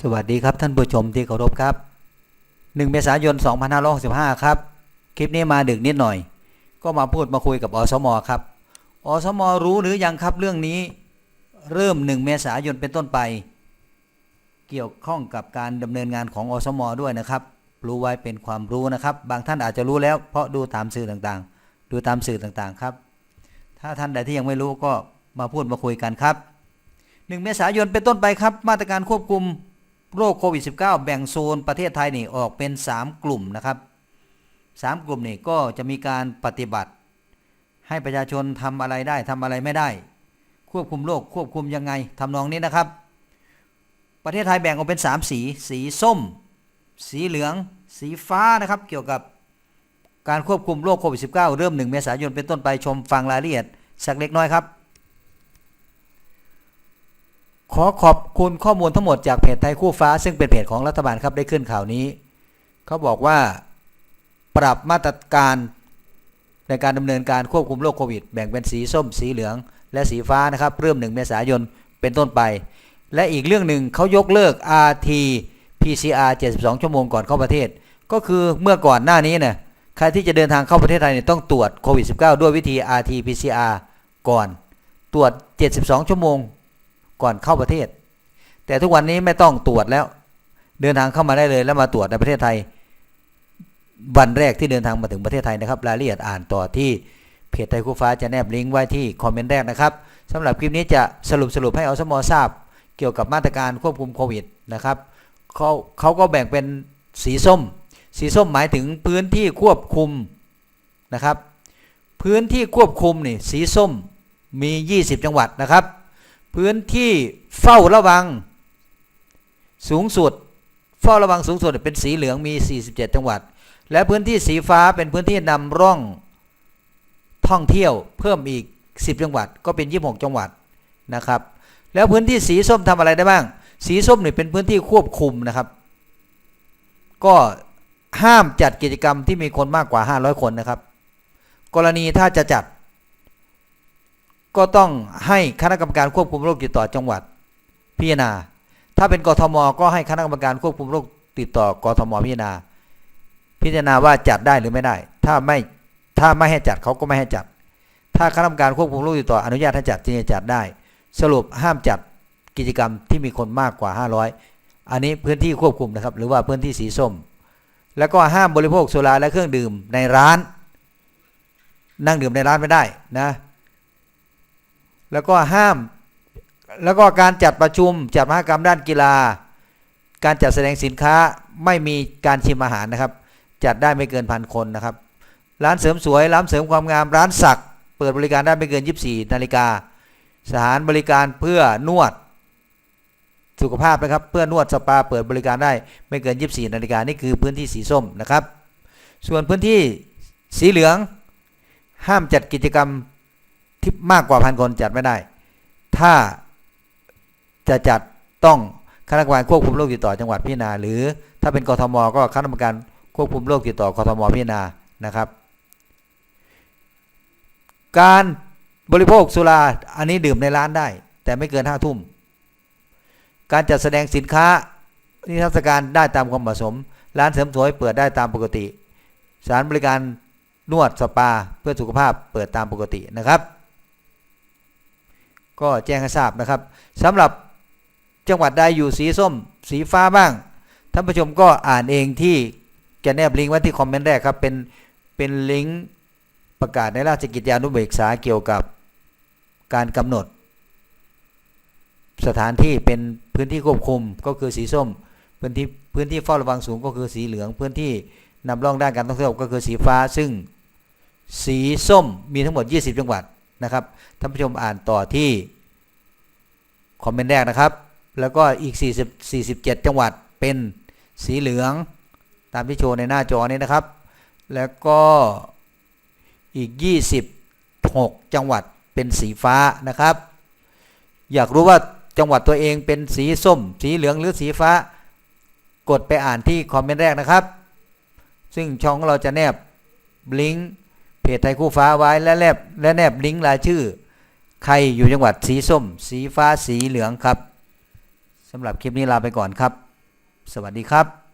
สวัสดีครับท่านผู้ชมที่เคารพครับ 1 เมษายน 2565 ครับ คลิปนี้มาดึกนิดหน่อย ก็มาพูดมาคุยกับอสมครับ อสมรู้หรือยังครับเรื่องนี้ เริ่ม 1 เมษายนเป็นต้นไป เกี่ยวข้องกับการดำเนินงานของอสมด้วยนะครับ รู้ไว้เป็นความรู้นะครับ บางท่านอาจจะรู้แล้วเพราะดูตามสื่อต่างๆ ดูตามสื่อต่างๆครับ ถ้าท่านใดที่ยังไม่รู้ก็มาพูดมาคุยกันครับ 1 เมษายนเป็นต้นไปครับ มาตรการควบคุม โรคโควิด -19 แบ่งโซนประเทศไทยนี่ออกเป็น 3 กลุ่มนะครับ3กลุ่มนี่ก็จะมีการปฏิบัติ ให้ประชาชนทำอะไรได้ทำอะไรไม่ได้ ควบคุมโรคควบคุมยังไงทำนองนี้นะครับ ประเทศไทยแบ่งออกเป็น 3 สี สีส้ม สีเหลือง สีฟ้านะครับ เกี่ยวกับการควบคุมโรคโควิด -19 เริ่ม 1 เมษายนเป็นต้นไปชมฟังรายละเอียดสักเล็กน้อยครับ ขอขอบคุณข้อมูลทั้งหมดจากเพจไทยคู่ฟ้า ซึ่งเป็นเพจของรัฐบาลครับได้ขึ้นข่าวนี้ เขาบอกว่าปรับมาตรการในการดำเนินการควบคุมโรคโควิด แบ่งเป็นสีส้ม สีเหลือง และสีฟ้านะครับ เริ่ม 1 เมษายนเป็นต้นไป และอีกเรื่องหนึ่งเขายกเลิก RT PCR 72 ชั่วโมงก่อนเข้าประเทศ ก็คือเมื่อก่อนหน้านี้เนี่ยใครที่จะเดินทางเข้าประเทศไทยเนี่ยต้องตรวจโควิด -19 ด้วยวิธี RT PCR ก่อน ตรวจ 72 ชั่วโมง ก่อนเข้าประเทศ แต่ทุกวันนี้ไม่ต้องตรวจแล้ว เดินทางเข้ามาได้เลยแล้วมาตรวจในประเทศไทย วันแรกที่เดินทางมาถึงประเทศไทยนะครับ รายละเอียดอ่านต่อที่เพจไทยคู่ฟ้าจะแนบลิงก์ไว้ที่คอมเมนต์แรกนะครับสำหรับคลิปนี้จะสรุปสรุปให้อสมอทราบ เกี่ยวกับมาตรการควบคุมโควิดนะครับเขาเขาก็แบ่งเป็นสีส้ม สีส้มหมายถึงพื้นที่ควบคุมนะครับ พื้นที่ควบคุมนี่สีส้มมี 20 จังหวัดนะครับ พื้นที่เฝ้าระวัง สูงสุด เฝ้าระวังสูงสุดเป็นสีเหลืองมี 47 จังหวัด และพื้นที่สีฟ้าเป็นพื้นที่นำร่องท่องเที่ยวเพิ่มอีก 10 จังหวัด ก็เป็น 26 จังหวัดนะครับ แล้วพื้นที่สีส้มทำอะไรได้บ้าง สีส้มนี่เป็นพื้นที่ควบคุมนะครับ ก็ห้ามจัดกิจกรรมที่มีคนมากกว่า 500 คนนะครับ กรณีถ้าจะจัด ก็ต้องให้คณะกรรมการควบคุมโรคติดต่อจังหวัดพิจารณา ถ้าเป็นกทม ก็ให้คณะกรรมการควบคุมโรคติดต่อกทมพิจารณา พิจารณาว่าจัดได้หรือไม่ได้ ถ้าไม่ถ้าไม่ให้จัดเขาก็ไม่ให้จัด ถ้าคณะกรรมการควบคุมโรคติดต่ออนุญาตให้จัดจึงจะจัดได้ สรุปห้ามจัดกิจกรรมที่มีคนมากกว่า 500 อันนี้พื้นที่ควบคุมนะครับ หรือว่าพื้นที่สีส้ม แล้วก็ห้ามบริโภคสุราและเครื่องดื่มในร้าน นั่งดื่มในร้านไม่ได้นะ แล้วก็ห้าม แล้วก็การจัดประชุมจัดมหกรรมด้านกีฬา การจัดแสดงสินค้าไม่มีการชิมอาหารนะครับ จัดได้ไม่เกินพันคนนะครับ ร้านเสริมสวย ร้านเสริมความงาม ร้านสัก เปิดบริการได้ไม่เกิน 24 นาฬิกา สถานบริการเพื่อนวดสุขภาพนะครับ เพื่อนวดสปาเปิดบริการได้ไม่เกิน 24 นาฬิกานี่คือพื้นที่สีส้มนะครับ ส่วนพื้นที่สีเหลือง ห้ามจัดกิจกรรม ที่มากกว่าพันคนจัดไม่ได้ ถ้าจะจัดต้องคณะกรรมการควบคุมโรคติดต่อจังหวัดพิจารณาหรือ ถ้าเป็นกทมก็คณะกรรมการควบคุมโรคติดต่อกทมพิจารณานะครับ การบริโภคสุราอันนี้ดื่มในร้านได้ แต่ไม่เกินห้าทุ่ม การจัดแสดงสินค้านิทรรศการได้ตามความเหมาะสม ร้านเสริมสวยเปิดได้ตามปกติ สถานบริการนวดสปาเพื่อสุขภาพเปิดตามปกตินะครับ ก็แจ้งให้ทราบนะครับสำหรับจังหวัดใดอยู่สีส้ม สีฟ้าบ้างท่านผู้ชมก็อ่านเองที่จะแนบลิงก์ไว้ที่คอมเมนต์แรกครับเป็นเป็นลิงก์ประกาศในราชกิจจานุเบกษาเกี่ยวกับการกำหนด สถานที่เป็นพื้นที่ควบคุมก็คือสีส้ม พื้นที่พื้นที่เฝ้าระวังสูงก็คือสีเหลืองพื้นที่นำร่องด้านการท่องเที่ยวก็คือสีฟ้าซึ่งสีส้มมีทั้งหมด 20 จังหวัด นะครับท่านผู้ชมอ่านต่อที่คอมเมนต์แรกนะครับ แล้วก็อีก 40 47 จังหวัดเป็นสีเหลือง ตามที่โชว์ในหน้าจอนี้นะครับ แล้วก็อีก 26 จังหวัดเป็นสีฟ้านะครับ อยากรู้ว่าจังหวัดตัวเองเป็นสีส้ม สีเหลืองหรือสีฟ้า กดไปอ่านที่คอมเมนต์แรกนะครับ ซึ่งช่องเราจะแนบลิงก์ เพจไทยคู่ฟ้าไว้และแนบและแนบลิงก์รายชื่อ ใครอยู่จังหวัดสีส้ม สีฟ้าสีเหลืองครับสำหรับคลิปนี้ลาไปก่อนครับ สวัสดีครับ